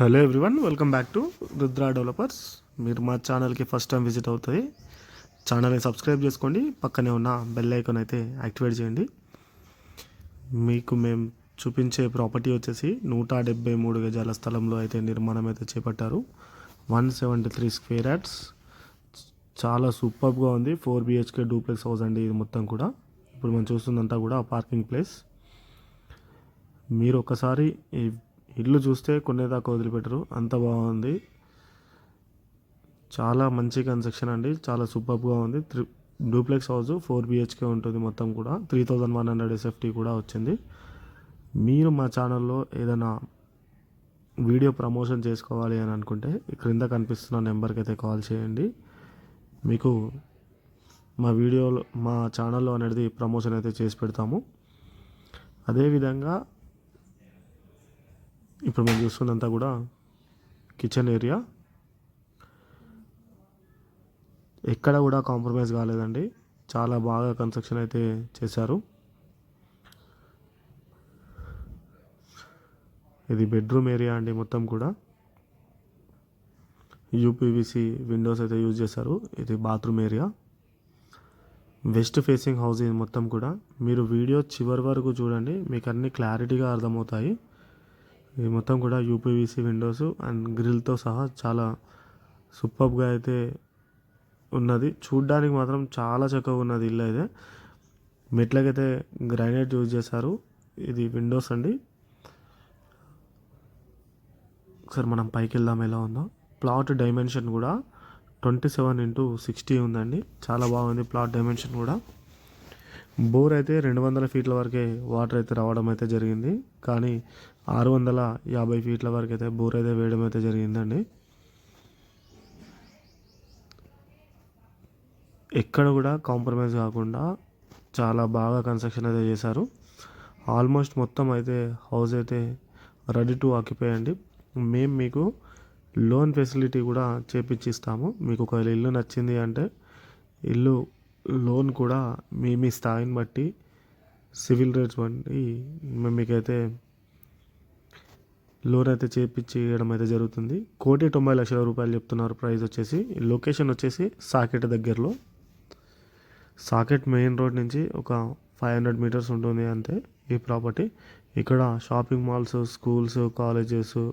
Hello everyone welcome back to Rudra developers. మీరు మా ఛానల్కి ఫస్ట్ టైం విజిట్ అవుతుంది ఛానల్ని సబ్స్క్రైబ్ చేసుకోండి. పక్కనే ఉన్న బెల్ ఐకాన్ అయితే యాక్టివేట్ చేయండి. మీకు మేము చూపించే ప్రాపర్టీ వచ్చేసి నూట డెబ్బై మూడు గజాల స్థలంలో అయితే నిర్మాణం అయితే చేపట్టారు. One seventy three square yards చాలా సూపర్గా ఉంది. ఫోర్ బిహెచ్కే డూప్లెక్స్ హౌస్ అండి ఇది మొత్తం కూడా. ఇప్పుడు మనం చూస్తుందంతా కూడా పార్కింగ్ ప్లేస్. మీరు ఒకసారి ఈ ఇల్లు చూస్తే కొనేదాకా వదిలిపెట్టరు. అంత బాగుంది. చాలా మంచి కన్స్ట్రక్షన్ అండి. చాలా సూపర్గా ఉంది. Three duplex house four BHK ఉంటుంది మొత్తం కూడా. Three thousand one hundred SFT కూడా వచ్చింది. మీరు మా ఛానల్లో ఏదైనా వీడియో ప్రమోషన్ చేసుకోవాలి అని అనుకుంటే క్రింద కనిపిస్తున్న నెంబర్కి అయితే కాల్ చేయండి. మీకు మా వీడియోలో మా ఛానల్లో అనేది ప్రమోషన్ అయితే చేసి పెడతాము. అదేవిధంగా ఇప్పుడు మేము చూసుకున్నంతా కూడా కిచెన్ ఏరియా ఎక్కడ కూడా కాంప్రమైజ్ కాలేదండి. చాలా బాగా కన్స్ట్రక్షన్ అయితే చేశారు. ఇది బెడ్రూమ్ ఏరియా అండి మొత్తం కూడా. యూపీవీసీ విండోస్ అయితే యూజ్ చేశారు. ఇది bathroom area west facing house ఇది మొత్తం కూడా. మీరు వీడియో చివరి వరకు చూడండి. మీకు అన్ని క్లారిటీగా అర్థమవుతాయి. ఇది మొత్తం కూడా యూపీవీసీ విండోస్ అండ్ గ్రిల్తో సహా చాలా సూపర్గా అయితే ఉన్నది. చూడ్డానికి మాత్రం చాలా చక్కగా ఉన్నది ఇల్లు అయితే. మెట్లకైతే గ్రైనైట్ యూజ్ చేశారు. ఇది విండోస్ అండి. ఒకసారి మనం పైకి వెళ్దాం ఎలా ఉందో. ప్లాట్ డైమెన్షన్ కూడా ట్వంటీ సెవెన్ ఇంటూ సిక్స్టీ ఉందండి. చాలా బాగుంది ప్లాట్ డైమెన్షన్ కూడా. బోర్ అయితే రెండు వందల ఫీట్ల వరకే వాటర్ అయితే రావడం అయితే జరిగింది. కానీ ఆరు వందల యాభై ఫీట్ల వరకు అయితే బోర్ అయితే వేయడం అయితే జరిగిందండి. ఎక్కడ కూడా కాంప్రమైజ్ కాకుండా చాలా బాగా కన్స్ట్రక్షన్ అయితే చేశారు. ఆల్మోస్ట్ మొత్తం అయితే హౌస్ అయితే రెడీ టు ఆక్యుపై అండి. మేము మీకు లోన్ ఫెసిలిటీ కూడా చేపించిస్తాము మీకు ఒకవేళ ఇల్లు నచ్చింది అంటే ఇల్లు లోన్ కూడా మీ మీ స్థాయిని బట్టి సివిల్ రేట్స్ బట్టి మేము మీకైతే లోన్ అయితే చేపించి ఇవ్వడం అయితే జరుగుతుంది. కోటి తొంభై లక్షల రూపాయలు చెప్తున్నారు ప్రైస్ వచ్చేసి. లొకేషన్ వచ్చేసి సాకెట్ దగ్గరలో. సాకెట్ మెయిన్ రోడ్ నుంచి ఒక ఫైవ్ హండ్రెడ్ మీటర్స్ ఉంటుంది అంతే ఈ ప్రాపర్టీ. ఇక్కడ shopping malls schools colleges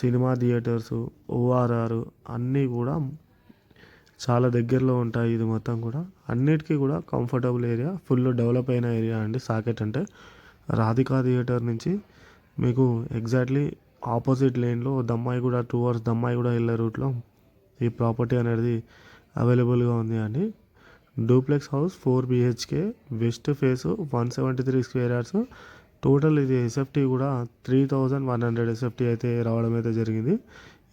cinema theatres ORR అన్నీ కూడా చాలా దగ్గరలో ఉంటాయి ఇది మొత్తం కూడా. అన్నిటికీ కూడా కంఫర్టబుల్ ఏరియా ఫుల్ డెవలప్ అయిన ఏరియా అండి సాకెట్ అంటే. రాధికా థియేటర్ నుంచి మీకు ఎగ్జాక్ట్లీ ఆపోజిట్ లేన్లో దమ్మాయి కూడా టూ అవర్స్ దమ్మాయి కూడా వెళ్ళే రూట్లో ఈ ప్రాపర్టీ అనేది అవైలబుల్గా ఉంది అండి. Duplex house four BHK west face one seventy three square yards total ఇది ఎస్ఎఫ్టీ కూడా three thousand one hundred SFT అయితే రావడం అయితే జరిగింది.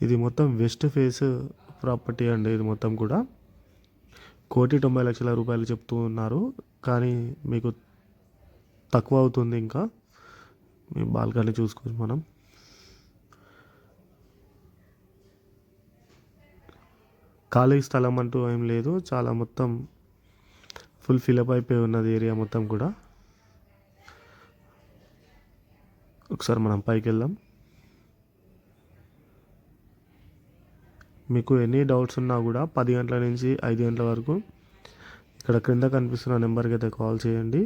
ఇది మొత్తం వెస్ట్ ఫేస్ ప్రాపర్టీ అండి ఇది మొత్తం కూడా. కోటి తొంభై లక్షల రూపాయలు చెప్తూ ఉన్నారు కానీ మీకు తక్కువ అవుతుంది ఇంకా. మీ బాల్కనీ చూసుకోవచ్చు మనం. ఖాళీ స్థలం అంటూ ఏం లేదు. చాలా మొత్తం ఫుల్ ఫిలప్ అయిపోయి ఉన్నది ఏరియా మొత్తం కూడా. ఒకసారి మనం పైకి వెళ్దాం. మీకు ఎనీ డౌట్స్ ఉన్నా కూడా పది గంటల నుంచి ఐదు గంటల వరకు ఇక్కడ క్రింద కనిపిస్తున్న నెంబర్కి అయితే కాల్ చేయండి.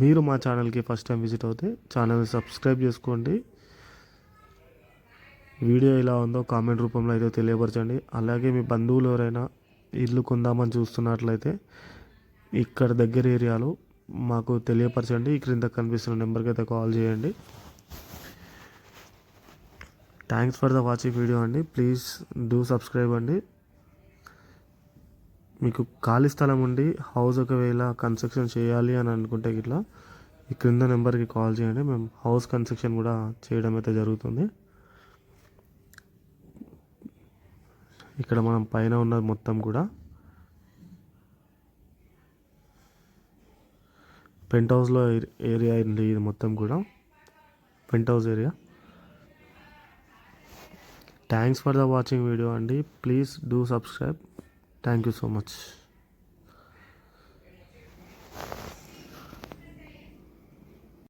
మీరు మా ఛానల్కి ఫస్ట్ టైం విజిట్ అవుతే ఛానల్ని సబ్స్క్రైబ్ చేసుకోండి. వీడియో ఎలా ఉందో కామెంట్ రూపంలో అయితే తెలియపరచండి. అలాగే మీ బంధువులు ఎవరైనా ఇల్లు కొందామని చూస్తున్నట్లయితే ఇక్కడ దగ్గర ఏరియాలో మాకు తెలియపరచండి. ఈ క్రింద కనిపిస్తున్న నెంబర్కి అయితే కాల్ చేయండి. Thanks for the watching video అండి. ప్లీజ్ డూ సబ్స్క్రైబ్ అండి. మీకు ఖాళీ స్థలం ఉండి హౌస్ ఒకవేళ కన్స్ట్రక్షన్ చేయాలి అని అనుకుంటే ఇట్లా ఈ క్రింద నెంబర్కి కాల్ చేయండి. మేము హౌస్ కన్స్ట్రక్షన్ కూడా చేయడం అయితే జరుగుతుంది. ఇక్కడ మనం పైన ఉన్నది మొత్తం కూడా పెంట్ హౌస్లో ఏరియా అండి ఇది మొత్తం కూడా penthouse area. Thanks for the watching video అండి please do subscribe thank you so much